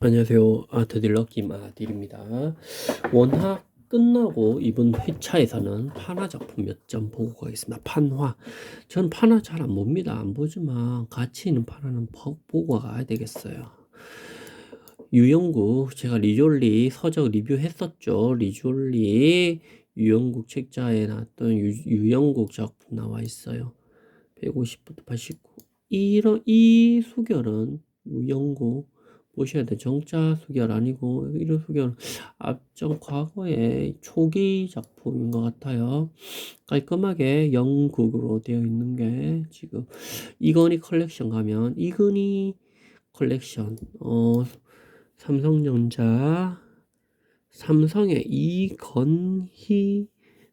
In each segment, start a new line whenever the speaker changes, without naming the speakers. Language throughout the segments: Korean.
안녕하세요. 아트딜러 김아딜입니다. 원화 끝나고 이번 회차에서는 판화 작품 몇 점 보고 가겠습니다. 판화. 저는 판화 잘 안 봅니다. 안 보지만 가치 있는 판화는 보- 보고 가야 되겠어요. 유영국 제가 리졸리 서적 리뷰했었죠. 리졸리 유영국 책자에 나왔던 유, 유영국 작품 나와 있어요. 150부터 89. 이런 이 수결은 유영국 보셔야 돼. 정자 수결 아니고 이런 수결 앞전 과거의 초기 작품인 것 같아요. 깔끔하게 영국으로 되어 있는 게 지금 이건희 컬렉션 가면 이건희 컬렉션 어 삼성전자 삼성의 이건희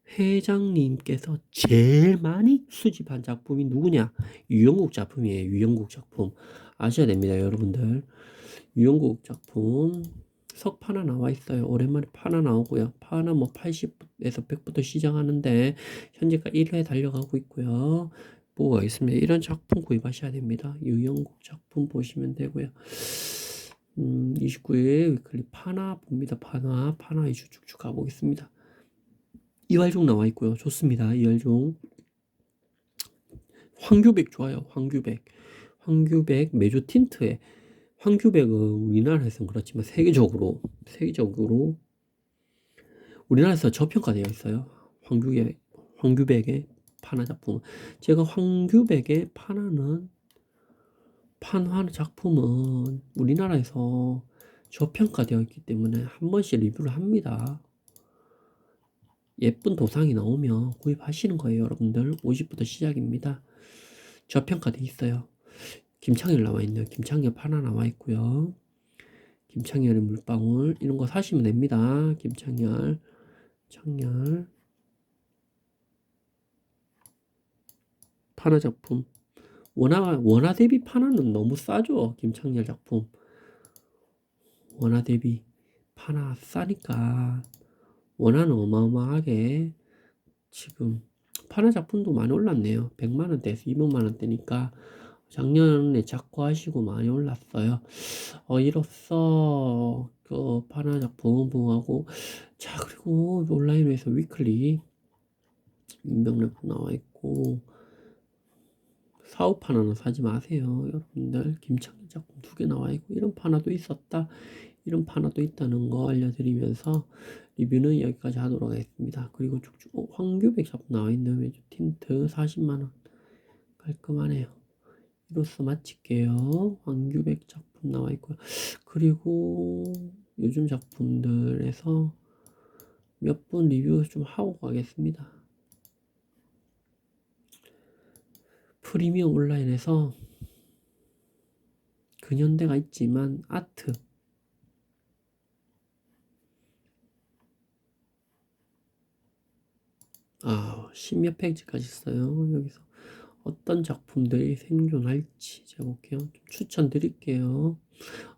회장님께서 제일 많이 수집한 작품이 누구냐? 유영국 작품이에요. 유영국 작품 아셔야 됩니다, 여러분들. 유영국 작품 석파나 나와 있어요. 오랜만에 파나 나오고요. 파나 뭐 80에서 100부터 시작하는데 현재가 1회 달려가고 있고요. 뭐가 있습니다. 이런 작품 구입하셔야 됩니다. 유영국 작품 보시면 되고요. 음, 29일 위클리 파나 봅니다. 파나 파나 이슈 쭉쭉 가보겠습니다. 이활종 나와 있고요. 좋습니다. 이활종. 황규백 좋아요. 황규백. 황규백 메조 틴트에 황규백은 우리나라에서는 그렇지만 세계적으로 세계적으로 우리나라에서 저평가되어 있어요. 황규백 황규백의 판화 작품. 제가 황규백의 판화는 판화 작품은 우리나라에서 저평가되어 있기 때문에 한 번씩 리뷰를 합니다. 예쁜 도상이 나오면 구입하시는 거예요, 여러분들. 50부터 시작입니다. 저평가돼 있어요. 김창열 나와 있네요. 김창열 파나 나와 있고요. 김창열의 물방울 이런 거 사시면 됩니다. 김창열, 창열 파나 작품. 원화 원화 대비 파나는 너무 싸죠. 김창열 작품. 원화 대비 파나 싸니까 원화는 어마어마하게 지금 파나 작품도 많이 올랐네요. 100만 원대에서 200만 원대니까 작년에 자꾸 하시고 많이 올랐어요. 어, 이로써 그 파나 작품 보하고 자 그리고 온라인에서 위클리 인명래품 나와 있고 파나는 사지 마세요, 여러분들. 김창희 작품 두 개 나와 있고 이런 파나도 있었다. 이런 파나도 있다는 거 알려드리면서 리뷰는 여기까지 하도록 하겠습니다. 그리고 쭉쭉 어, 황규백 작품 나와 있는 외주 틴트 40만 원 깔끔하네요. 이로써 마칠게요. 황규백 작품 나와 있고요. 그리고 요즘 작품들에서 몇 분 리뷰 좀 하고 가겠습니다. 프리미엄 온라인에서 근현대가 있지만 아트 아, 십몇 페이지까지 있어요. 여기서 어떤 작품들이 생존할지. 좀 추천드릴게요.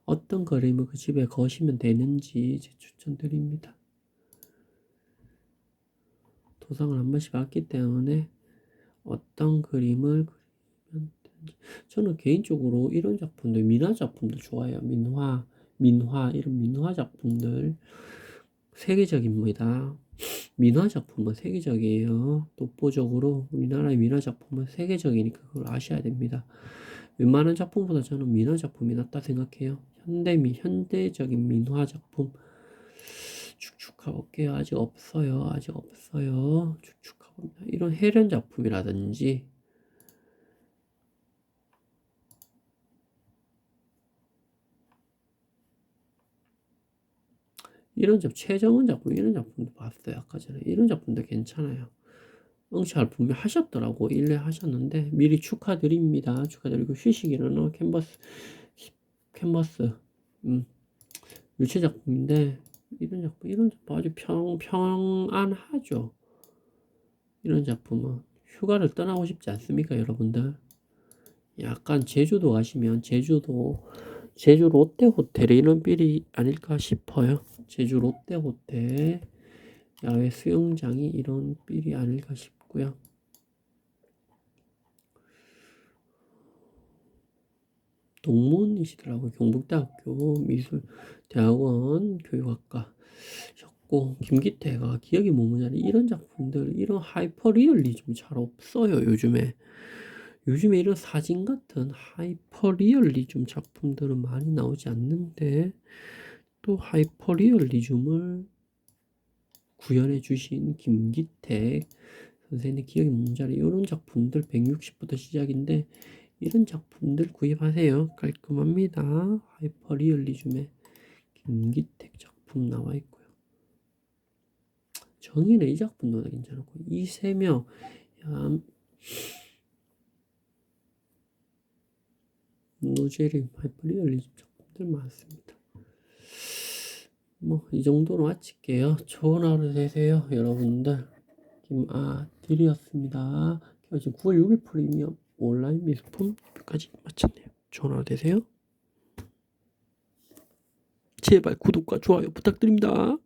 어떤 그림을 그 집에 거시면 되는지 제 추천드립니다. 도상을 한 번씩 봤기 때문에 어떤 그림을 그리면 되는지 저는 개인적으로 이런 작품들 민화 작품도 좋아해요. 민화, 민화 이런 민화 작품들 세계적입니다. 민화 작품은 세계적이에요. 독보적으로 우리나라의 민화 작품은 세계적이니까 그걸 아셔야 됩니다. 웬만한 작품보다 저는 민화 작품이 낫다 생각해요. 현대미, 현대적인 민화 작품 쭉쭉 가볼게요. 아직 없어요. 아직 없어요. 쭉쭉 가봅니다. 이런 해련 작품이라든지 이런 작품, 최정은 작품, 이런 작품도 봤어요. 아까 전에. 이런 작품도 괜찮아요. 응찰 분명 하셨더라고. 1회 하셨는데, 미리 축하드립니다. 축하드리고, 휴식일은 캔버스, 캔버스, 음, 유체 작품인데, 이런 작품, 이런 작품 아주 평, 평안하죠. 이런 작품은. 휴가를 떠나고 싶지 않습니까, 여러분들? 약간 제주도 가시면, 제주도, 제주 롯데 호텔에 이런 빌이 아닐까 싶어요. 제주 롯데 호텔 야외 수영장이 이런 빌이 아닐까 싶고요. 동문이시더라고요. 경북대학교 미술대학원 교육학과 셨고 김기태가 기억이 머무냐니 이런 작품들 이런 하이퍼 리얼리즘 잘 없어요 요즘에 요즘에 이런 사진 같은 하이퍼 리얼리즘 작품들은 많이 나오지 않는데 또 하이퍼 리얼리즘을 구현해 주신 김기택 선생님 기억이 문자리 이런 작품들 160부터 시작인데 이런 작품들 구입하세요. 깔끔합니다. 하이퍼 리얼리즘의 김기택 작품 나와 있고요. 정인의 이 작품도 괜찮고 이세명 야, 노제리 하이퍼 리얼리즘 작품들 많습니다. 뭐 이 정도로 마칠게요. 좋은 하루 되세요, 여러분들. 김아들이었습니다. 지금 9월 6일 프리미엄 온라인 미술품까지 마쳤네요. 좋은 하루 되세요. 제발 구독과 좋아요 부탁드립니다.